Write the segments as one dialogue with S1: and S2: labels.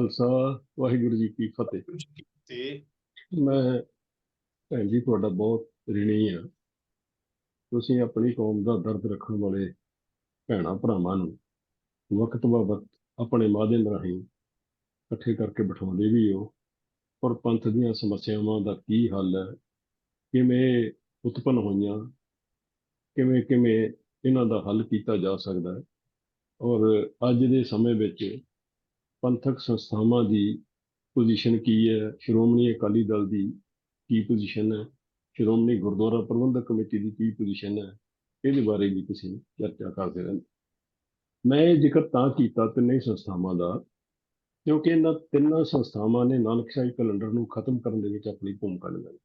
S1: ਖਾਲਸਾ ਵਾਹਿਗੁਰੂ ਜੀ ਕੀ ਫਤਿਹ।
S2: ਤੇ
S1: ਮੈਂ ਭੈਣ ਜੀ ਤੁਹਾਡਾ ਬਹੁਤ ਰਿਣੀ ਆ ਤੁਸੀਂ ਆਪਣੀ ਕੌਮ ਦਾ ਦਰਦ ਰੱਖਣ ਵਾਲੇ ਭੈਣਾਂ ਭਰਾਵਾਂ ਨੂੰ ਵਕਤ ਵਕਤ ਆਪਣੇ ਮਾਧਿਅਮ ਰਾਹੀਂ ਇਕੱਠੇ ਕਰਕੇ ਬਿਠਾਉਂਦੇ ਵੀ ਹੋ। ਔਰ ਪੰਥ ਦੀਆਂ ਸਮੱਸਿਆਵਾਂ ਦਾ ਕੀ ਹੱਲ ਹੈ? ਕਿਵੇਂ ਉਤਪੰਨ ਹੋਈਆਂ? ਕਿਵੇਂ ਕਿਵੇਂ ਇਹਨਾਂ ਦਾ ਹੱਲ ਕੀਤਾ ਜਾ ਸਕਦਾ ਹੈ? ਔਰ ਅੱਜ ਦੇ ਸਮੇਂ ਵਿੱਚ ਪੰਥਕ ਸੰਸਥਾਵਾਂ ਦੀ ਪੋਜੀਸ਼ਨ ਕੀ ਹੈ? ਸ਼੍ਰੋਮਣੀ ਅਕਾਲੀ ਦਲ ਦੀ ਕੀ ਪੋਜੀਸ਼ਨ ਹੈ? ਸ਼੍ਰੋਮਣੀ ਗੁਰਦੁਆਰਾ ਪ੍ਰਬੰਧਕ ਕਮੇਟੀ ਦੀ ਕੀ ਪੋਜੀਸ਼ਨ ਹੈ? ਇਹਦੇ ਬਾਰੇ ਵੀ ਤੁਸੀਂ ਚਰਚਾ ਕਰਦੇ ਰਹਿੰਦੇ ਮੈਂ ਇਹ ਜ਼ਿਕਰ ਤਾਂ ਕੀਤਾ ਤਿੰਨੇ ਸੰਸਥਾਵਾਂ ਦਾ ਕਿਉਂਕਿ ਇਹਨਾਂ ਤਿੰਨਾਂ ਸੰਸਥਾਵਾਂ ਨੇ ਨਾਨਕਸ਼ਾਹੀ ਕੈਲੰਡਰ ਨੂੰ ਖਤਮ ਕਰਨ ਦੇ ਵਿੱਚ ਆਪਣੀ ਭੂਮਿਕਾ ਨਿਭਾਈ।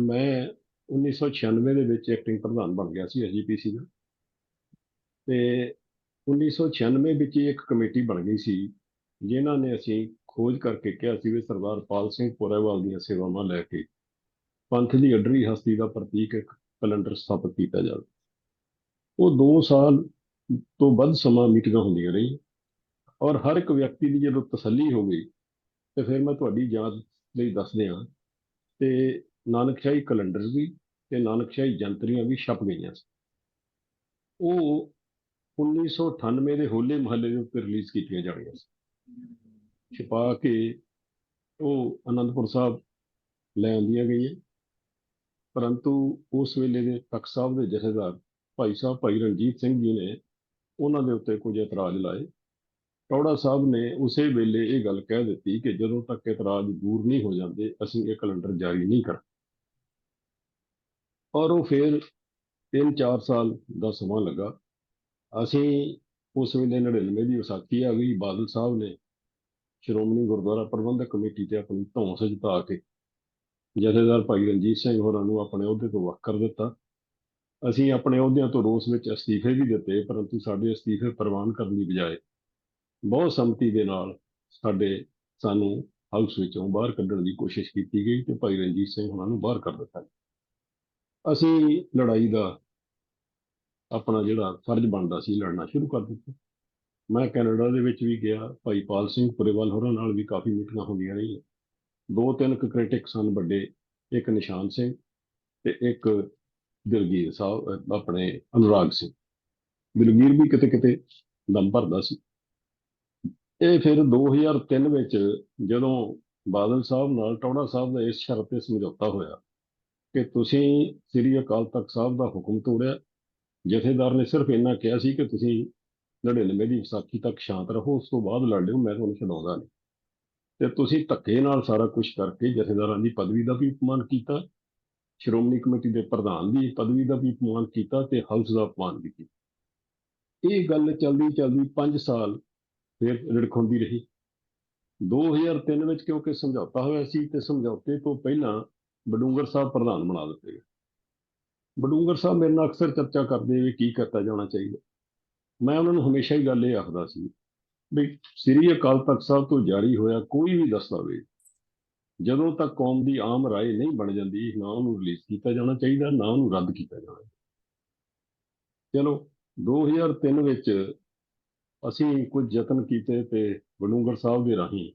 S1: ਮੈਂ 1996 ਦੇ ਵਿੱਚ ਐਕਟਿੰਗ ਪ੍ਰਧਾਨ ਬਣ ਗਿਆ ਸੀ ਐਜੀਪੀਸੀ ਦਾ। ਤੇ 1996 ਵਿੱਚ ਹੀ ਇੱਕ ਕਮੇਟੀ ਬਣ ਗਈ ਸੀ, ਜਿਨ੍ਹਾਂ ਨੇ ਅਸੀਂ ਖੋਜ ਕਰਕੇ ਕਿਹਾ ਸੀ ਵੀ ਸਰਦਾਰ ਪਾਲ ਸਿੰਘ ਪੋਰੇਵਾਲ ਦੀਆਂ ਸੇਵਾਵਾਂ ਲੈ ਕੇ ਪੰਥ ਦੀ ਅਡਰੀ ਹਸਤੀ ਦਾ ਪ੍ਰਤੀਕ ਇੱਕ ਕੈਲੰਡਰ ਸਥਾਪਿਤ ਕੀਤਾ ਜਾਵੇ। ਉਹ 2 ਸਾਲ ਤੋਂ ਵੱਧ ਸਮਾਂ ਮੀਟਿੰਗਾਂ ਹੁੰਦੀਆਂ ਰਹੀਆਂ ਔਰ ਹਰ ਇੱਕ ਵਿਅਕਤੀ ਦੀ ਜਦੋਂ ਤਸੱਲੀ ਹੋ ਗਈ, ਤੇ ਫਿਰ ਮੈਂ ਤੁਹਾਡੀ ਯਾਦ ਲਈ ਦੱਸ ਦਿਆਂ ਤੇ ਨਾਨਕਸ਼ਾਹੀ ਕੈਲੰਡਰ ਵੀ ਤੇ ਨਾਨਕਸ਼ਾਹੀ ਜੰਤਰੀਆਂ ਵੀ ਛਪ ਗਈਆਂ ਸੀ। ਉਹ 1998 ਦੇ ਹੋਲੇ ਮਹੱਲੇ ਦੇ ਉੱਤੇ ਰਿਲੀਜ਼ ਕੀਤੀਆਂ ਜਾਣੀਆਂ ਸੀ। ਛਪਾ ਕੇ ਉਹ ਅਨੰਦਪੁਰ ਸਾਹਿਬ ਲੈ ਆਂਦੀਆਂ ਗਈਆਂ। ਪਰੰਤੂ ਉਸ ਵੇਲੇ ਦੇ ਤਖਤ ਸਾਹਿਬ ਦੇ ਜਥੇਦਾਰ ਭਾਈ ਸਾਹਿਬ, ਭਾਈ ਰਣਜੀਤ ਸਿੰਘ ਜੀ ਨੇ ਉਹਨਾਂ ਦੇ ਉੱਤੇ ਕੁਝ ਇਤਰਾਜ਼ ਲਾਏ। ਟੌੜਾ ਸਾਹਿਬ ਨੇ ਉਸੇ ਵੇਲੇ ਇਹ ਗੱਲ ਕਹਿ ਦਿੱਤੀ ਕਿ ਜਦੋਂ ਤੱਕ ਇਤਰਾਜ਼ ਦੂਰ ਨਹੀਂ ਹੋ ਜਾਂਦੇ, ਅਸੀਂ ਇਹ ਕੈਲੰਡਰ ਜਾਰੀ ਨਹੀਂ ਕਰ ਔਰ ਉਹ ਫਿਰ 3-4 ਸਾਲ ਦਾ ਸਮਾਂ ਲੱਗਾ। ਅਸੀਂ ਉਸ ਵੇਲੇ 99 ਦੀ ਵਿਸਾਖੀ ਆ ਗਈ, ਬਾਦਲ ਸਾਹਿਬ ਨੇ ਸ਼੍ਰੋਮਣੀ ਗੁਰਦੁਆਰਾ ਪ੍ਰਬੰਧਕ ਕਮੇਟੀ ਤੇ ਆਪਣੀ ਧੌਂਸ ਜਤਾ ਕੇ ਜਥੇਦਾਰ ਭਾਈ ਰਣਜੀਤ ਸਿੰਘ ਹੋਰਾਂ ਨੂੰ ਆਪਣੇ ਅਹੁਦੇ ਤੋਂ ਵੱਖ ਕਰ ਦਿੱਤਾ। ਅਸੀਂ ਆਪਣੇ ਅਹੁਦਿਆਂ ਤੋਂ ਰੋਸ ਵਿੱਚ ਅਸਤੀਫੇ ਵੀ ਦਿੱਤੇ, ਪਰੰਤੂ ਸਾਡੇ ਅਸਤੀਫੇ ਪ੍ਰਵਾਨ ਕਰਨ ਦੀ ਬਜਾਏ ਬਹੁਤ ਸੰਮਤੀ ਦੇ ਨਾਲ ਸਾਡੇ ਸਾਨੂੰ ਹਾਊਸ ਵਿੱਚੋਂ ਬਾਹਰ ਕੱਢਣ ਦੀ ਕੋਸ਼ਿਸ਼ ਕੀਤੀ ਗਈ ਤੇ ਭਾਈ ਰਣਜੀਤ ਸਿੰਘ ਹੋਰਾਂ ਨੂੰ ਬਾਹਰ ਕਰ ਦਿੱਤਾ। ਅਸੀਂ ਲੜਾਈ ਦਾ ਆਪਣਾ ਜਿਹੜਾ ਫਰਜ਼ ਬਣਦਾ ਸੀ ਲੜਨਾ ਸ਼ੁਰੂ ਕਰ ਦਿੱਤਾ। ਮੈਂ ਕੈਨੇਡਾ ਦੇ ਵਿੱਚ ਵੀ ਗਿਆ, ਭਾਈ ਪਾਲ ਸਿੰਘ ਪੁਰੇਵਾਲ ਹੋਰਾਂ ਨਾਲ ਵੀ ਕਾਫੀ ਮੀਟਿੰਗਾਂ ਹੁੰਦੀਆਂ ਰਹੀਆਂ। ਦੋ ਤਿੰਨ ਕ੍ਰਿਟਿਕ ਸਨ ਵੱਡੇ, ਇੱਕ ਨਿਸ਼ਾਨ ਸਿੰਘ ਤੇ ਇੱਕ ਦਿਲਗੀਰ ਸਾਹਿਬ ਆਪਣੇ ਅਨੁਰਾਗ ਸਿੰਘ। ਦਿਲਗੀਰ ਵੀ ਕਿਤੇ ਕਿਤੇ ਦਮ ਭਰਦਾ ਸੀ। ਇਹ ਫਿਰ 2003 ਵਿੱਚ ਜਦੋਂ ਬਾਦਲ ਸਾਹਿਬ ਨਾਲ ਟੌੜਾ ਸਾਹਿਬ ਦਾ ਇਸ ਸ਼ਰਤ ਤੇ ਸਮਝੌਤਾ ਹੋਇਆ ਕਿ ਤੁਸੀਂ ਸ੍ਰੀ ਅਕਾਲ ਤਖਤ ਸਾਹਿਬ ਦਾ ਹੁਕਮ ਤੋੜਿਆ ਜਥੇਦਾਰ ਨੇ ਸਿਰਫ ਇੰਨਾ ਕਿਹਾ ਸੀ ਕਿ ਤੁਸੀਂ 99 ਦੀ ਵਿਸਾਖੀ ਤੱਕ ਸ਼ਾਂਤ ਰਹੋ, ਉਸ ਤੋਂ ਬਾਅਦ ਲੜ ਲਿਓ, ਮੈਂ ਤੁਹਾਨੂੰ ਛਡਾਉਂਦਾ ਨਹੀਂ। ਤੇ ਤੁਸੀਂ ਧੱਕੇ ਨਾਲ ਸਾਰਾ ਕੁਝ ਕਰਕੇ ਜਥੇਦਾਰਾਂ ਦੀ ਪਦਵੀ ਦਾ ਵੀ ਅਪਮਾਨ ਕੀਤਾ, ਸ਼੍ਰੋਮਣੀ ਕਮੇਟੀ ਦੇ ਪ੍ਰਧਾਨ ਦੀ ਪਦਵੀ ਦਾ ਵੀ ਅਪਮਾਨ ਕੀਤਾ ਤੇ ਹਾਊਸ ਦਾ ਅਪਮਾਨ ਵੀ ਕੀਤਾ। ਇਹ ਗੱਲ ਚੱਲਦੀ ਚੱਲਦੀ 5 ਸਾਲ ਫਿਰ ਰਿੜਖੁੰਦੀ ਰਹੀ। 2003 ਵਿੱਚ ਕਿਉਂਕਿ ਸਮਝੌਤਾ ਹੋਇਆ ਸੀ ਤੇ ਸਮਝੌਤੇ ਤੋਂ ਪਹਿਲਾਂ ਬਡੂੰਗਰ ਸਾਹਿਬ ਪ੍ਰਧਾਨ ਬਣਾ ਦਿੱਤੇ ਗਏ। ਬਡੂੰਗਰ ਸਾਹਿਬ ਮੇਰੇ ਨਾਲ ਅਕਸਰ ਚਰਚਾ ਕਰਦੇ ਵੀ ਕੀ ਕਰਤਾ ਜਾਣਾ ਚਾਹੀਦਾ। ਮੈਂ ਉਹਨਾਂ ਨੂੰ ਹਮੇਸ਼ਾ ਹੀ ਗੱਲ ਇਹ ਆਖਦਾ ਸੀ ਵੀ ਸ੍ਰੀ ਅਕਾਲ ਤਖਤ ਸਾਹਿਬ ਤੋਂ ਜਾਰੀ ਹੋਇਆ ਕੋਈ ਵੀ ਦਸਤਾਵੇਜ਼ ਜਦੋਂ ਤੱਕ ਕੌਮ ਦੀ ਆਮ ਰਾਏ ਨਹੀਂ ਬਣ ਜਾਂਦੀ, ਨਾ ਉਹਨੂੰ ਰਿਲੀਜ਼ ਕੀਤਾ ਜਾਣਾ ਚਾਹੀਦਾ, ਨਾ ਉਹਨੂੰ ਰੱਦ ਕੀਤਾ ਜਾਣਾ ਚਲੋ 2003 ਵਿੱਚ ਅਸੀਂ ਕੁਝ ਯਤਨ ਕੀਤੇ ਤੇ ਬਡੂੰਗਰ ਸਾਹਿਬ ਦੇ ਰਾਹੀਂ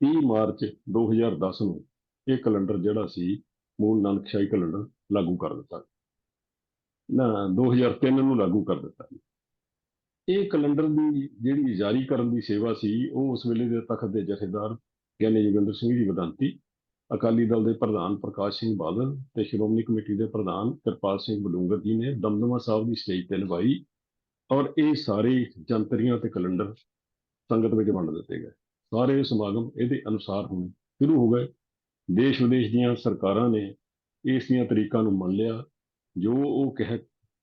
S1: 30 ਮਾਰਚ 2010 ਨੂੰ ਇਹ ਕੈਲੰਡਰ ਜਿਹੜਾ ਸੀ, ਮੂਲ ਨਾਨਕਸ਼ਾਹੀ ਕੈਲੰਡਰ ਲਾਗੂ ਕਰ ਦਿੱਤਾ। 2003 ਨੂੰ ਲਾਗੂ ਕਰ ਦਿੱਤਾ ਇਹ ਕੈਲੰਡਰ ਦੀ ਜਿਹੜੀ ਜਾਰੀ ਕਰਨ ਦੀ ਸੇਵਾ ਸੀ, ਉਹ ਉਸ ਵੇਲੇ ਦੇ ਤਖਤ ਦੇ ਜਥੇਦਾਰ ਗਿਆਨੀ ਜੋਗਿੰਦਰ ਸਿੰਘ ਜੀ ਵਧਾਂਤੀ ਅਕਾਲੀ ਦਲ ਦੇ ਪ੍ਰਧਾਨ ਪ੍ਰਕਾਸ਼ ਸਿੰਘ ਬਾਦਲ ਤੇ ਸ਼੍ਰੋਮਣੀ ਕਮੇਟੀ ਦੇ ਪ੍ਰਧਾਨ ਕਿਰਪਾਲ ਸਿੰਘ ਬਲੂੰਗਰ ਜੀ ਨੇ ਦਮਦਮਾ ਸਾਹਿਬ ਦੀ ਸਟੇਜ ਤੇ ਨਿਭਾਈ ਔਰ ਇਹ ਸਾਰੇ ਜੰਤਰੀਆਂ ਤੇ ਕੈਲੰਡਰ ਸੰਗਤ ਵਿੱਚ ਵੰਡ ਦਿੱਤੇ ਗਏ। ਸਾਰੇ ਸਮਾਗਮ ਇਹਦੇ ਅਨੁਸਾਰ ਹੋਣੇ ਸ਼ੁਰੂ ਹੋ ਗਏ। ਦੇਸ਼ ਵਿਦੇਸ਼ ਦੀਆਂ ਸਰਕਾਰਾਂ ਨੇ ਇਸ ਦੀਆਂ ਤਰੀਕਾਂ ਨੂੰ ਮੰਨ ਲਿਆ। ਜੋ ਉਹ ਕਹਿ,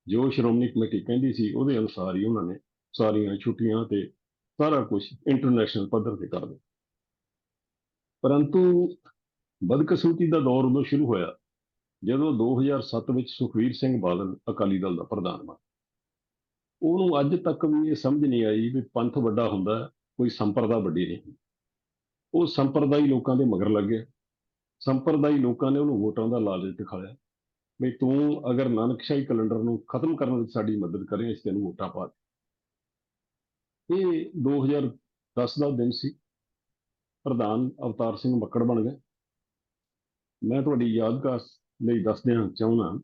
S1: ਜੋ ਸ਼੍ਰੋਮਣੀ ਕਮੇਟੀ ਕਹਿੰਦੀ ਸੀ, ਉਹਦੇ ਅਨੁਸਾਰ ਹੀ ਉਹਨਾਂ ਨੇ ਸਾਰੀਆਂ ਛੁੱਟੀਆਂ ਤੇ ਸਾਰਾ ਕੁਝ ਇੰਟਰਨੈਸ਼ਨਲ ਪੱਧਰ ਤੇ ਕਰ ਦਿੱਤਾ। ਪਰੰਤੂ ਬਦਕਸੂਤੀ ਦਾ ਦੌਰ ਉਦੋਂ ਸ਼ੁਰੂ ਹੋਇਆ ਜਦੋਂ 2007 ਵਿੱਚ ਸੁਖਵੀਰ ਸਿੰਘ ਬਾਦਲ ਅਕਾਲੀ ਦਲ ਦਾ ਪ੍ਰਧਾਨ ਬਣ। ਉਹਨੂੰ ਅੱਜ ਤੱਕ ਵੀ ਇਹ ਸਮਝ ਨਹੀਂ ਆਈ ਵੀ ਪੰਥ ਵੱਡਾ ਹੁੰਦਾ, ਕੋਈ ਸੰਪਰਦਾ ਵੱਡੀ ਨਹੀਂ ਉਹ ਸੰਪਰਦਾਈ ਲੋਕਾਂ ਦੇ ਮਗਰ ਲੱਗ ਗਿਆ। ਸੰਪਰਦਾਈ ਲੋਕਾਂ ਨੇ ਉਹਨੂੰ ਵੋਟਾਂ ਦਾ ਲਾਲਚ ਦਿਖਾਇਆ। ਵੀ ਤੂੰ ਅਗਰ ਨਾਨਕਸ਼ਾਹੀ ਕੈਲੰਡਰ ਨੂੰ ਖਤਮ ਕਰਨ ਵਿੱਚ ਸਾਡੀ ਮਦਦ ਕਰੇ ਇਸ ਤੈਨੂੰ ਮੋਟਾ ਪਾ ਦੇ ਇਹ 2000 10 ਦਾ ਦਿਨ ਸੀ। ਪ੍ਰਧਾਨ ਅਵਤਾਰ ਸਿੰਘ ਮੱਕੜ ਬਣ ਗਏ। ਮੈਂ ਤੁਹਾਡੀ ਯਾਦਗਾਰ ਲਈ ਦੱਸਦਿਆਂ ਚਾਹੁੰਦਾ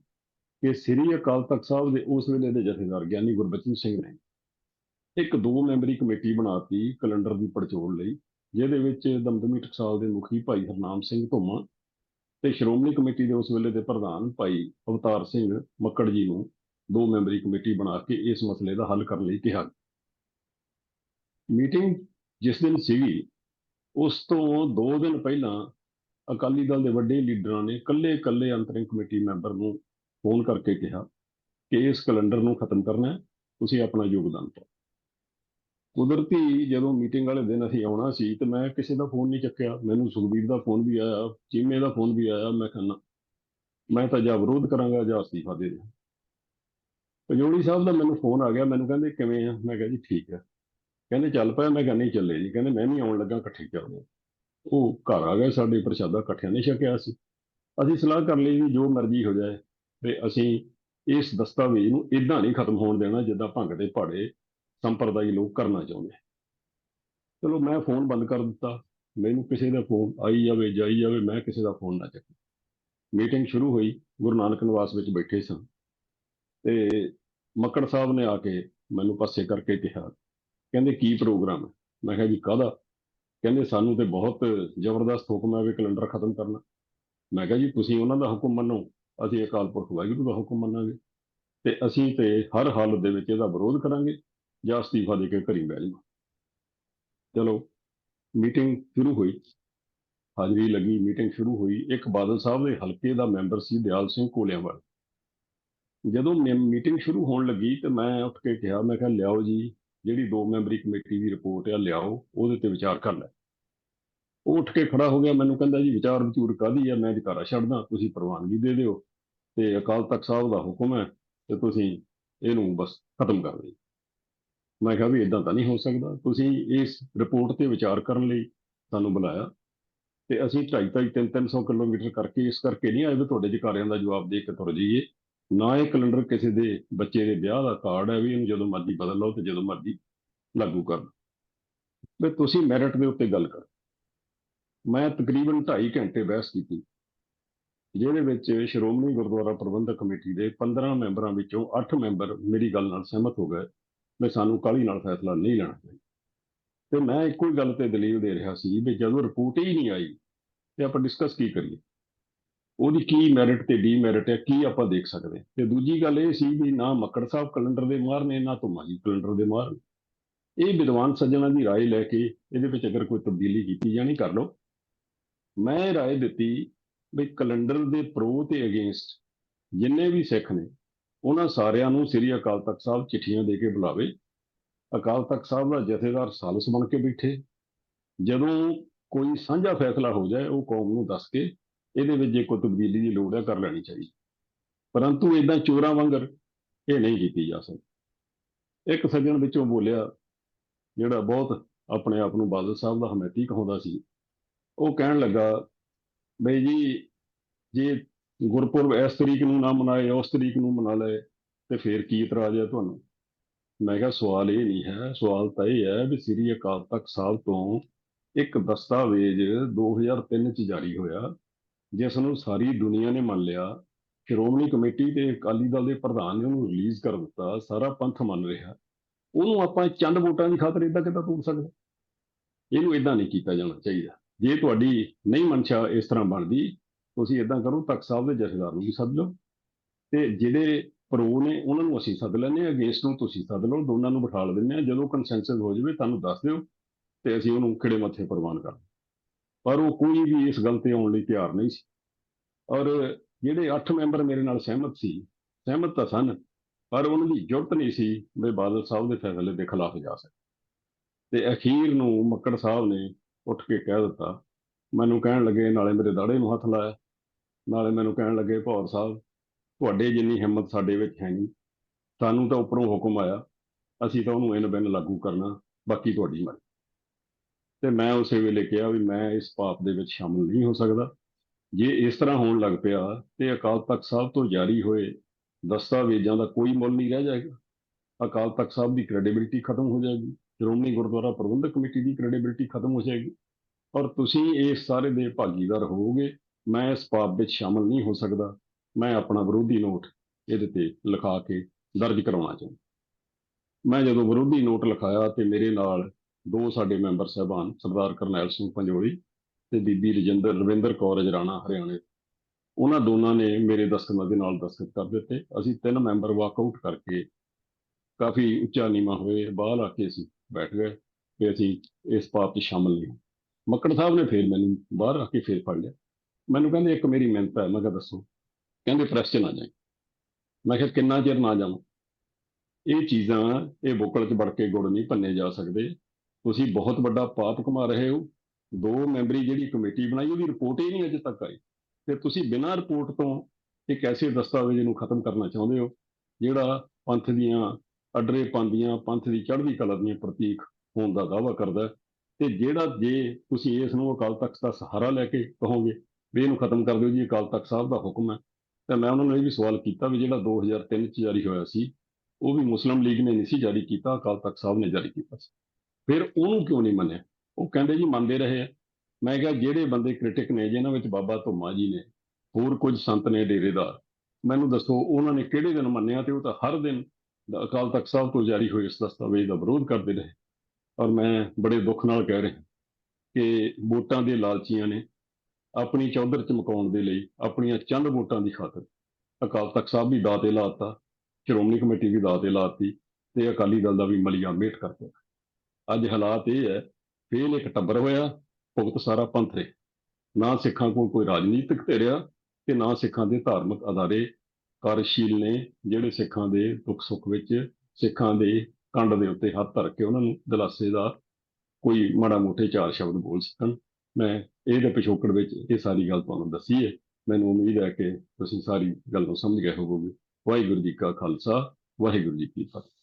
S1: ਕਿ ਸ੍ਰੀ ਅਕਾਲ ਤਖਤ ਸਾਹਿਬ ਦੇ ਉਸ ਵੇਲੇ ਦੇ ਜਥੇਦਾਰ ਗਿਆਨੀ ਗੁਰਬਚਨ ਸਿੰਘ ਨੇ ਇੱਕ ਦੋ ਮੈਂਬਰੀ ਕਮੇਟੀ ਬਣਾਤੀ ਕੈਲੰਡਰ ਦੀ ਪੜਚੋਲ ਲਈ, ਜਿਹਦੇ ਵਿੱਚ ਦਮਦਮੀ ਟਕਸਾਲ ਦੇ ਮੁਖੀ ਭਾਈ ਹਰਨਾਮ ਸਿੰਘ ਧੋਮਾ ਤੇ ਸ਼੍ਰੋਮਣੀ ਕਮੇਟੀ ਦੇ ਉਸ ਵੇਲੇ ਦੇ ਪ੍ਰਧਾਨ ਭਾਈ ਅਵਤਾਰ ਸਿੰਘ ਮੱਕੜ ਜੀ ਨੂੰ ਦੋ ਮੈਂਬਰੀ ਕਮੇਟੀ ਬਣਾ ਕੇ ਇਸ ਮਸਲੇ ਦਾ ਹੱਲ ਕਰਨ ਲਈ ਕਿਹਾ। ਮੀਟਿੰਗ ਜਿਸ ਦਿਨ ਸੀਗੀ, ਉਸ ਤੋਂ 2 ਦਿਨ ਪਹਿਲਾਂ ਅਕਾਲੀ ਦਲ ਦੇ ਵੱਡੇ ਲੀਡਰਾਂ ਨੇ ਕੱਲੇ-ਕੱਲੇ ਅੰਤਰਿੰਗ ਕਮੇਟੀ ਮੈਂਬਰ ਨੂੰ ਫੋਨ ਕਰਕੇ ਕਿਹਾ ਕਿ ਇਸ ਕੈਲੰਡਰ ਨੂੰ ਖਤਮ ਕਰਨਾ ਹੈ, ਤੁਸੀਂ ਆਪਣਾ ਯੋਗਦਾਨ ਪਾਓ। ਕੁਦਰਤੀ ਜਦੋਂ ਮੀਟਿੰਗ ਵਾਲੇ ਦਿਨ ਅਸੀਂ ਆਉਣਾ ਸੀ ਤੇ ਮੈਂ ਕਿਸੇ ਦਾ ਫੋਨ ਨਹੀਂ ਚੱਕਿਆ, ਮੈਨੂੰ ਸੁਖਬੀਰ ਦਾ ਫੋਨ ਵੀ ਆਇਆ, ਚੀਮੇ ਦਾ ਫੋਨ ਵੀ ਆਇਆ, ਮੈਂ ਕਹਿੰਦਾ, ਮੈਂ ਤਾਂ ਜਾਂ ਵਿਰੋਧ ਕਰਾਂਗਾ ਜਾਂ ਅਸਤੀਫਾ ਦੇ ਦਿਆਂ ਪਜੋੜੀ ਸਾਹਿਬ ਦਾ ਮੈਨੂੰ ਫੋਨ ਆ ਗਿਆ, ਮੈਨੂੰ ਕਹਿੰਦੇ ਕਿਵੇਂ ਆ? ਮੈਂ ਕਿਹਾ ਜੀ ਠੀਕ ਹੈ ਕਹਿੰਦੇ ਚੱਲ ਪਿਆ, ਮੈਂ ਕਿਹਾ ਨਹੀਂ ਚੱਲੇ ਜੀ, ਕਹਿੰਦੇ ਮੈਂ ਵੀ ਆਉਣ ਲੱਗਾ ਇਕੱਠੇ ਚੱਲਦੇ ਉਹ ਘਰ ਆ ਗਏ, ਸਾਡੇ ਪ੍ਰਸ਼ਾਦਾ ਇਕੱਠਿਆਂ ਨੇ ਛਕਿਆ ਸੀ। ਅਸੀਂ ਸਲਾਹ ਕਰ ਲਈ ਵੀ ਜੋ ਮਰਜ਼ੀ ਹੋ ਜਾਏ ਵੀ ਅਸੀਂ ਇਸ ਦਸਤਾਵੇਜ਼ ਨੂੰ ਇਦਾਂ ਨਹੀਂ ਖਤਮ ਹੋਣ ਦੇਣਾ ਜਿੱਦਾਂ ਭੰਗ ਦੇ ਪਾੜੇ ਸੰਪਰਦਾਇ ਲੋਕ ਕਰਨਾ ਚਾਹੁੰਦੇ ਚਲੋ ਮੈਂ ਫੋਨ ਬੰਦ ਕਰ ਦਿੱਤਾ। ਮੈਨੂੰ ਕਿਸੇ ਦਾ ਫੋਨ ਆਈ ਜਾਵੇ, ਜਾਈ ਜਾਵੇ, ਮੈਂ ਕਿਸੇ ਦਾ ਫੋਨ ਨਾ ਚੱਕਾਂ। ਮੀਟਿੰਗ ਸ਼ੁਰੂ ਹੋਈ, ਗੁਰੂ ਨਾਨਕ ਨਿਵਾਸ ਵਿੱਚ ਬੈਠੇ ਸਾਂ। ਤੇ ਮੱਕੜ ਸਾਹਿਬ ਨੇ ਆ ਕੇ ਮੈਨੂੰ ਪਾਸੇ ਕਰਕੇ ਕਿਹਾ, ਕਹਿੰਦੇ, ਕੀ ਪ੍ਰੋਗਰਾਮ ਹੈ? ਮੈਂ ਕਿਹਾ, ਜੀ, ਕਾਹਦਾ? ਕਹਿੰਦੇ, ਸਾਨੂੰ ਤੇ ਬਹੁਤ ਜ਼ਬਰਦਸਤ ਹੁਕਮ ਹੈ ਵੀ ਕੈਲੰਡਰ ਖਤਮ ਕਰਨਾ। ਮੈਂ ਕਿਹਾ, ਜੀ, ਤੁਸੀਂ ਉਹਨਾਂ ਦਾ ਹੁਕਮ ਮੰਨੋ। ਅਸੀਂ ਅਕਾਲ ਪੁਰਖ ਵਾਹਿਗੁਰੂ ਦਾ ਹੁਕਮ ਮੰਨਾਂਗੇ। ਤੇ ਅਸੀਂ ਤੇ ਹਰ ਹਾਲਤ ਦੇ ਵਿੱਚ ਇਹਦਾ ਵਿਰੋਧ ਕਰਾਂਗੇ। ਜਾਂ ਅਸਤੀਫਾ ਦੇ ਕੇ ਘਰੀ ਬਹਿ ਜਾਵਾਂ। ਚਲੋ ਮੀਟਿੰਗ ਸ਼ੁਰੂ ਹੋਈ। ਹਾਜ਼ਰੀ ਲੱਗੀ ਮੀਟਿੰਗ ਸ਼ੁਰੂ ਹੋਈ। ਇੱਕ ਬਾਦਲ ਸਾਹਿਬ ਦੇ ਹਲਕੇ ਦਾ ਮੈਂਬਰ ਸੀ ਦਿਆਲ ਸਿੰਘ ਕੋਲਿਆਂਵਾਲ। ਜਦੋਂ ਮੀਟਿੰਗ ਸ਼ੁਰੂ ਹੋਣ ਲੱਗੀ ਤੇ ਮੈਂ ਉੱਠ ਕੇ ਕਿਹਾ, ਮੈਂ ਕਿਹਾ, ਲਿਆਓ ਜੀ, ਜਿਹੜੀ ਦੋ ਮੈਂਬਰੀ ਕਮੇਟੀ ਦੀ ਰਿਪੋਰਟ ਆ, ਲਿਆਓ, ਉਹਦੇ ਤੇ ਵਿਚਾਰ ਕਰ ਲੈ। ਉਹ ਉੱਠ ਕੇ ਖੜਾ ਹੋ ਗਿਆ, ਮੈਨੂੰ ਕਹਿੰਦਾ, ਜੀ, ਵਿਚਾਰ ਵਿਚੂਰ ਕਾਦੀ ਆ? ਮੈਂ ਅਧਿਕਾਰਾ ਛੱਡਦਾ, ਤੁਸੀਂ ਪ੍ਰਵਾਨਗੀ ਦੇ ਦਿਓ ਤੇ ਅਕਾਲ ਤਖਤ ਸਾਹਿਬ ਦਾ ਹੁਕਮ ਹੈ ਤੇ ਤੁਸੀਂ ਇਹਨੂੰ ਬਸ ਖਤਮ ਕਰ ਦਿਓ। ਮੈਂ ਕਿਹਾ ਵੀ ਇਦਾਂ ਤਾਂ ਨਹੀਂ ਹੋ ਸਕਦਾ। ਤੁਸੀਂ ਇਸ ਰਿਪੋਰਟ ਤੇ ਵਿਚਾਰ ਕਰਨ ਲਈ ਸਾਨੂੰ ਬੁਲਾਇਆ ਤੇ ਅਸੀਂ ਢਾਈ ਢਾਈ ਤਿੰਨ ਤਿੰਨ ਸੌ ਕਿਲੋਮੀਟਰ ਕਰਕੇ ਇਸ ਕਰਕੇ ਨਹੀਂ ਆਏ ਵੀ ਤੁਹਾਡੇ ਜਕਾਰਿਆਂ ਦਾ ਜਵਾਬ ਦੇ ਕੇ ਤੁਰ ਜਾਈਏ। ਨਾ ਇਹ ਕੈਲੰਡਰ ਕਿਸੇ ਦੇ ਬੱਚੇ ਦੇ ਵਿਆਹ ਦਾ ਕਾਰਡ ਹੈ ਵੀ ਇਹਨੂੰ ਜਦੋਂ ਮਰਜ਼ੀ ਬਦਲ ਲਓ ਤੇ ਜਦੋਂ ਮਰਜ਼ੀ ਲਾਗੂ ਕਰ ਲਓ ਵੀ ਤੁਸੀਂ ਮੈਰਿਟ ਦੇ ਉੱਤੇ ਗੱਲ ਕਰ। ਮੈਂ ਤਕਰੀਬਨ 2.5 ਘੰਟੇ ਬਹਿਸ ਕੀਤੀ, ਜਿਹਦੇ ਵਿੱਚ ਸ਼੍ਰੋਮਣੀ ਗੁਰਦੁਆਰਾ ਪ੍ਰਬੰਧਕ ਕਮੇਟੀ ਦੇ 15 ਮੈਂਬਰਾਂ ਵਿੱਚੋਂ 8 ਮੈਂਬਰ ਮੇਰੀ ਗੱਲ ਨਾਲ ਸਹਿਮਤ ਹੋ ਗਏ। ਵੀ ਸਾਨੂੰ ਕਾਹਲੀ ਨਾਲ ਫੈਸਲਾ ਨਹੀਂ ਲੈਣਾ ਚਾਹੀਦਾ ਤੇ ਮੈਂ ਇੱਕੋ ਹੀ ਗੱਲ ਤੇ ਦਲੀਲ ਦੇ ਰਿਹਾ ਸੀ ਵੀ ਜਦੋਂ ਰਿਪੋਰਟ ਹੀ ਨਹੀਂ ਆਈ ਤੇ ਆਪਾਂ ਡਿਸਕਸ ਕੀ ਕਰੀਏ ਉਹਦੀ ਕੀ ਮੈਰਿਟ ਤੇ ਡੀਮੈਰਿਟ ਹੈ ਕੀ ਆਪਾਂ ਦੇਖ ਸਕਦੇ ਹਾਂ। ਤੇ ਦੂਜੀ ਗੱਲ ਇਹ ਸੀ ਵੀ ਨਾ ਮੱਕੜ ਸਾਹਿਬ ਕੈਲੰਡਰ ਦੇ ਮਾਰ ਨੇ ਨਾ ਧੁੰਮਾ ਜੀ ਕੈਲੰਡਰ ਦੇ ਮਾਰ ਨੇ। ਇਹ ਵਿਦਵਾਨ ਸੱਜਣਾ ਦੀ رائے ਲੈ ਕੇ ਇਹਦੇ ਵਿੱਚ ਅਗਰ ਕੋਈ ਤਬਦੀਲੀ ਕੀਤੀ ਜਾਣੀ ਕਰ ਲਓ ਮੈਂ ਇਹ رائے ਦਿੱਤੀ ਵੀ ਕੈਲੰਡਰ ਦੇ ਪ੍ਰੋ ਤੇ ਅਗੇਂਸਟ ਜਿੰਨੇ ਵੀ ਸਿੱਖ ਨੇ ਉਹਨਾਂ ਸਾਰਿਆਂ ਨੂੰ ਸ੍ਰੀ ਅਕਾਲ ਤਖਤ ਸਾਹਿਬ ਚਿੱਠੀਆਂ ਦੇ ਕੇ ਬੁਲਾਵੇ। ਅਕਾਲ ਤਖਤ ਸਾਹਿਬ ਦਾ ਜਥੇਦਾਰ ਸਾਲਸ ਬਣ ਕੇ ਬੈਠੇ। ਜਦੋਂ ਕੋਈ ਸਾਂਝਾ ਫੈਸਲਾ ਹੋ ਜਾਏ, ਉਹ ਕੌਮ ਨੂੰ ਦੱਸ ਕੇ ਇਹਦੇ ਵਿੱਚ ਜੇ ਕੋਈ ਤਬਦੀਲੀ ਦੀ ਲੋੜ ਹੈ, ਕਰ ਲੈਣੀ ਚਾਹੀਦੀ। ਪਰੰਤੂ ਇਦਾਂ ਚੋਰਾਂ ਵਾਂਗਰ ਇਹ ਨਹੀਂ ਕੀਤੀ ਜਾ ਸਕਦੀ। ਇੱਕ ਸੱਜਣ ਵਿੱਚੋਂ ਬੋਲਿਆ, ਜਿਹੜਾ ਬਹੁਤ ਆਪਣੇ ਆਪ ਨੂੰ ਬਾਦਲ ਸਾਹਿਬ ਦਾ ਹਮੈਤੀ ਕਹਾਉਂਦਾ ਸੀ, ਉਹ ਕਹਿਣ ਲੱਗਾ, ਬਈ ਜੀ, ਜੇ ਗੁਰਪੁਰਬ ਇਸ ਤਰੀਕ ਨੂੰ ਨਾ ਮਨਾਏ, ਉਸ ਤਰੀਕ ਨੂੰ ਮਨਾ ਲਏ, ਤੇ ਫੇਰ ਕੀ ਇਤਰਾਜ਼ ਹੈ ਤੁਹਾਨੂੰ? ਮੈਂ ਕਿਹਾ ਸਵਾਲ ਇਹ ਨਹੀਂ ਹੈ, ਸਵਾਲ ਤਾਂ ਇਹ ਹੈ ਵੀ ਸ੍ਰੀ ਅਕਾਲ ਤਖਤ ਸਾਹਿਬ ਤੋਂ ਇੱਕ ਦਸਤਾਵੇਜ਼ 2003 ਚ ਜਾਰੀ ਹੋਇਆ, ਜਿਸ ਨੂੰ ਸਾਰੀ ਦੁਨੀਆ ਨੇ ਮੰਨ ਲਿਆ, ਸ਼੍ਰੋਮਣੀ ਕਮੇਟੀ ਤੇ ਅਕਾਲੀ ਦਲ ਦੇ ਪ੍ਰਧਾਨ ਨੇ ਉਹਨੂੰ ਰਿਲੀਜ਼ ਕਰ ਦਿੱਤਾ, ਸਾਰਾ ਪੰਥ ਮੰਨ ਰਿਹਾ। ਉਹਨੂੰ ਆਪਾਂ ਚੰਦ ਵੋਟਾਂ ਦੀ ਖਾਤਰ ਇਦਾਂ ਕਿਦਾਂ ਤੋੜ ਸਕਦੇ? ਇਹਨੂੰ ਇਦਾਂ ਨਹੀਂ ਕੀਤਾ ਜਾਣਾ ਚਾਹੀਦਾ। ਜੇ ਤੁਹਾਡੀ ਨਹੀਂ ਮਨਸ਼ਾ ਇਸ ਤਰ੍ਹਾਂ ਬਣਦੀ ਤੁਸੀਂ ਇਦਾਂ ਕਰੋ, ਤਖਤ ਸਾਹਿਬ ਦੇ ਜਥੇਦਾਰ ਨੂੰ ਵੀ ਸੱਦ ਲਓ। ਤੇ ਜਿਹੜੇ ਪ੍ਰੋ ਨੇ, ਉਹਨਾਂ ਨੂੰ ਅਸੀਂ ਸੱਦ ਲੈਂਦੇ ਹਾਂ, ਅਗੇਂਸਟ ਨੂੰ ਤੁਸੀਂ ਸੱਦ ਲਓ, ਦੋਨਾਂ ਨੂੰ ਬਿਠਾ ਲੈਂਦੇ ਹਾਂ। ਜਦੋਂ ਕੰਸੈਂਸਸ ਹੋ ਜਾਵੇ, ਤੁਹਾਨੂੰ ਦੱਸ ਦਿਓ ਤੇ ਅਸੀਂ ਉਹਨੂੰ ਖਿੜੇ ਮੱਥੇ ਪ੍ਰਵਾਨ ਕਰ ਪਰ ਉਹ ਕੋਈ ਵੀ ਇਸ ਗੱਲ ਤੇ ਆਉਣ ਲਈ ਤਿਆਰ ਨਹੀਂ ਸੀ। ਔਰ ਜਿਹੜੇ 8 ਮੈਂਬਰ ਮੇਰੇ ਨਾਲ ਸਹਿਮਤ ਸੀ, ਸਹਿਮਤ ਤਾਂ ਸਨ, ਪਰ ਉਹਨਾਂ ਦੀ ਜੁਰਤ ਨਹੀਂ ਸੀ ਵੀ ਬਾਦਲ ਸਾਹਿਬ ਦੇ ਫੈਸਲੇ ਦੇ ਖਿਲਾਫ ਜਾ ਸਕੇ ਤੇ ਅਖੀਰ ਨੂੰ ਮੱਕੜ ਸਾਹਿਬ ਨੇ ਉੱਠ ਕੇ ਕਹਿ ਦਿੱਤਾ ਮੈਨੂੰ ਕਹਿਣ ਲੱਗੇ, ਨਾਲੇ ਮੇਰੇ ਦਾੜੇ ਨੂੰ ਹੱਥ ਲਾਇਆ। ਨਾਲੇ ਮੈਨੂੰ ਕਹਿਣ ਲੱਗੇ, ਭੌਰ ਸਾਹਿਬ, ਤੁਹਾਡੇ ਜਿੰਨੀ ਹਿੰਮਤ ਸਾਡੇ ਵਿੱਚ ਹੈ ਨਹੀਂ ਸਾਨੂੰ ਤਾਂ ਉੱਪਰੋਂ ਹੁਕਮ ਆਇਆ। ਅਸੀਂ ਤਾਂ ਉਹਨੂੰ ਇਨ ਬਿਨ ਲਾਗੂ ਕਰਨਾ, ਬਾਕੀ ਤੁਹਾਡੀ ਮਰਜ਼ੀ। ਤੇ ਮੈਂ ਉਸੇ ਵੇਲੇ ਕਿਹਾ ਵੀ ਮੈਂ ਇਸ ਪਾਪ ਦੇ ਵਿੱਚ ਸ਼ਾਮਲ ਨਹੀਂ ਹੋ ਸਕਦਾ। ਜੇ ਇਸ ਤਰ੍ਹਾਂ ਹੋਣ ਲੱਗ ਪਿਆ, ਤੇ ਅਕਾਲ ਤਖਤ ਸਾਹਿਬ ਤੋਂ ਜਾਰੀ ਹੋਏ ਦਸਤਾਵੇਜ਼ਾਂ ਦਾ ਕੋਈ ਮੁੱਲ ਨਹੀਂ ਰਹਿ ਜਾਏਗਾ। ਅਕਾਲ ਤਖਤ ਸਾਹਿਬ ਦੀ ਕ੍ਰੈਡੀਬਿਲਿਟੀ ਖਤਮ ਹੋ ਜਾਏਗੀ। ਸ਼੍ਰੋਮਣੀ ਗੁਰਦੁਆਰਾ ਪ੍ਰਬੰਧਕ ਕਮੇਟੀ ਦੀ ਕ੍ਰੈਡੀਬਿਲਿਟੀ ਖਤਮ ਹੋ ਜਾਏਗੀ। ਔਰ ਤੁਸੀਂ ਇਸ ਸਾਰੇ ਦੇ ਭਾਗੀਦਾਰ ਹੋਵੋਗੇ, ਮੈਂ ਇਸ ਪਾਪ ਵਿੱਚ ਸ਼ਾਮਲ ਨਹੀਂ ਹੋ ਸਕਦਾ। ਮੈਂ ਆਪਣਾ ਵਿਰੋਧੀ ਨੋਟ ਇਹਦੇ ਤੇ ਲਿਖਾ ਕੇ ਦਰਜ ਕਰਾਉਣਾ ਚਾਹੁੰਦਾ। ਮੈਂ ਜਦੋਂ ਵਿਰੋਧੀ ਨੋਟ ਲਿਖਾਇਆ ਤੇ ਮੇਰੇ ਨਾਲ ਦੋ ਸਾਡੇ ਮੈਂਬਰ ਸਾਹਿਬਾਨ, ਸਰਦਾਰ ਕਰਨੈਲ ਸਿੰਘ ਪੰਜੋਲੀ ਤੇ ਬੀਬੀ ਰਜਿੰਦਰ, ਰਵਿੰਦਰ ਕੌਰ ਅਜਰਾਣਾ ਹਰਿਆਣੇ, ਉਹਨਾਂ ਦੋਨਾਂ ਨੇ ਮੇਰੇ ਦਸਤਖਤ ਦੇ ਨਾਲ ਦਸਤਖਤ ਕਰ ਦਿੱਤੇ। ਅਸੀਂ ਤਿੰਨ ਮੈਂਬਰ ਵਾਕਆਊਟ ਕਰਕੇ ਕਾਫੀ ਉੱਚਾ ਨੀਵਾਂ ਹੋਏ ਬਾਹਰ ਆ ਕੇ ਅਸੀਂ ਬੈਠ ਗਏ ਕਿ ਅਸੀਂ ਇਸ ਪਾਪ 'ਚ ਸ਼ਾਮਲ ਨਹੀਂ ਮੱਕੜ ਸਾਹਿਬ ਨੇ ਫੇਰ ਮੈਨੂੰ ਬਾਹਰ ਆ ਕੇ ਫੇਰ ਫੜ ਲਿਆ। ਮੈਨੂੰ ਕਹਿੰਦੇ, ਇੱਕ ਮੇਰੀ ਮਿਹਨਤ ਹੈ। ਮੈਂ ਕਿਹਾ, ਦੱਸੋ। ਕਹਿੰਦੇ, ਪ੍ਰੈਸ 'ਚ ਨਾ ਜਾਈਂ। ਮੈਂ ਕਿਹਾ, ਕਿੰਨਾ ਚਿਰ ਨਾ ਜਾਵਾਂ? ਇਹ ਚੀਜ਼ਾਂ, ਇਹ ਬੁੱਕਲ 'ਚ ਵੜ ਕੇ ਗੁੜ ਨਹੀਂ ਭੰਨੇ ਜਾ ਸਕਦੇ। ਤੁਸੀਂ ਬਹੁਤ ਵੱਡਾ ਪਾਪ ਕਮਾ ਰਹੇ ਹੋ। ਦੋ ਮੈਂਬਰੀ ਜਿਹੜੀ ਕਮੇਟੀ ਬਣਾਈ, ਉਹਦੀ ਰਿਪੋਰਟ ਹੀ ਨਹੀਂ ਅਜੇ ਤੱਕ ਆਈ। ਤੇ ਤੁਸੀਂ ਬਿਨਾਂ ਰਿਪੋਰਟ ਤੋਂ ਇੱਕ ਐਸੇ ਦਸਤਾਵੇਜ਼ ਨੂੰ ਖਤਮ ਕਰਨਾ ਚਾਹੁੰਦੇ ਹੋ, ਜਿਹੜਾ ਪੰਥ ਦੀਆਂ ਅਡਰੇ ਪਾਉਂਦੀਆਂ, ਪੰਥ ਦੀ ਚੜ੍ਹਦੀ ਕਲਾ ਦੀਆਂ ਪ੍ਰਤੀਕ ਹੋਣ ਦਾ ਦਾਅਵਾ ਕਰਦਾ ਤੇ ਜਿਹੜਾ ਜੇ ਤੁਸੀਂ ਇਸ ਨੂੰ ਅਕਾਲ ਤਖਤ ਦਾ ਸਹਾਰਾ ਲੈ ਕੇ ਕਹੋਗੇ ਵੀ ਇਹਨੂੰ ਖਤਮ ਕਰ ਦਿਓ ਜੀ, ਅਕਾਲ ਤਖਤ ਸਾਹਿਬ ਦਾ ਹੁਕਮ ਹੈ, ਤਾਂ ਮੈਂ ਉਹਨਾਂ ਨੂੰ ਇਹ ਵੀ ਸਵਾਲ ਕੀਤਾ ਵੀ ਜਿਹੜਾ 2003 ਚ ਜਾਰੀ ਹੋਇਆ ਸੀ, ਉਹ ਵੀ ਮੁਸਲਿਮ ਲੀਗ ਨੇ ਨਹੀਂ ਸੀ ਜਾਰੀ ਕੀਤਾ, ਅਕਾਲ ਤਖਤ ਸਾਹਿਬ ਨੇ ਜਾਰੀ ਕੀਤਾ ਸੀ। ਫਿਰ ਉਹਨੂੰ ਕਿਉਂ ਨਹੀਂ ਮੰਨਿਆ? ਉਹ ਕਹਿੰਦੇ ਜੀ ਮੰਨਦੇ ਰਹੇ ਆ। ਮੈਂ ਕਿਹਾ ਜਿਹੜੇ ਬੰਦੇ ਕ੍ਰਿਟਿਕ ਨੇ, ਜਿਨ੍ਹਾਂ ਵਿੱਚ ਬਾਬਾ ਧੁੰਮਾ ਜੀ ਨੇ, ਹੋਰ ਕੁਝ ਸੰਤ ਨੇ, ਡੇਰੇਦਾਰ, ਮੈਨੂੰ ਦੱਸੋ ਉਹਨਾਂ ਨੇ ਕਿਹੜੇ ਦਿਨ ਮੰਨਿਆ ਤੇ ਉਹ ਤਾਂ ਹਰ ਦਿਨ ਅਕਾਲ ਤਖਤ ਸਾਹਿਬ ਤੋਂ ਜਾਰੀ ਹੋਏ ਇਸ ਦਸਤਾਵੇਜ਼ ਦਾ ਵਿਰੋਧ ਕਰਦੇ ਰਹੇ। ਔਰ ਮੈਂ ਬੜੇ ਦੁੱਖ ਨਾਲ ਕਹਿ ਰਿਹਾ ਕਿ ਵੋਟਾਂ ਦੇ ਲਾਲਚੀਆਂ ਨੇ ਆਪਣੀ ਚੌਧਰ ਚਮਕਾਉਣ ਦੇ ਲਈ ਆਪਣੀਆਂ ਚੰਦ ਵੋਟਾਂ ਦੀ ਖਾਤਰ ਅਕਾਲ ਤਖਤ ਸਾਹਿਬ ਵੀ ਦਾਅ ਤੇ ਲਾਤਾ ਸ਼੍ਰੋਮਣੀ ਕਮੇਟੀ ਵੀ ਦਾਅ ਤੇ ਲਾਤੀ ਤੇ ਅਕਾਲੀ ਦਲ ਦਾ ਵੀ ਮਲੀਆ ਮੇਟ ਕਰ ਦਿੱਤਾ। ਅੱਜ ਹਾਲਾਤ ਇਹ ਹੈ ਫੇਲ ਇੱਕ ਟੱਬਰ ਹੋਇਆ, ਭੁਗਤ ਸਾਰਾ ਪੰਥਰੇ ਨਾ ਸਿੱਖਾਂ ਕੋਲ ਕੋਈ ਰਾਜਨੀਤਿਕ ਧਿਰਿਆ ਤੇ ਨਾ ਸਿੱਖਾਂ ਦੇ ਧਾਰਮਿਕ ਅਦਾਰੇ ਕਾਰਜਸ਼ੀਲ ਨੇ, ਜਿਹੜੇ ਸਿੱਖਾਂ ਦੇ ਦੁੱਖ ਸੁੱਖ ਵਿੱਚ, ਸਿੱਖਾਂ ਦੇ ਕੰਡ ਦੇ ਉੱਤੇ ਹੱਥ ਧਰ ਕੇ ਉਹਨਾਂ ਨੂੰ ਦਿਲਾਸੇ ਦਾ ਕੋਈ ਮਾੜਾ ਮੋਟੇ ਚਾਰ ਸ਼ਬਦ ਬੋਲ ਸਕਣ। ਮੈਂ ਇਹਦੇ ਪਿਛੋਕੜ ਵਿੱਚ ਇਹ ਸਾਰੀ ਗੱਲ ਤੁਹਾਨੂੰ ਦੱਸੀ ਹੈ। ਮੈਨੂੰ ਉਮੀਦ ਹੈ ਕਿ ਤੁਸੀਂ ਸਾਰੀ ਗੱਲ ਨੂੰ ਸਮਝ ਗਏ ਹੋਵੋਗੇ। ਵਾਹਿਗੁਰੂ ਜੀ ਕਾ ਖਾਲਸਾ, ਵਾਹਿਗੁਰੂ ਜੀ ਕੀ ਫਤਿਹ।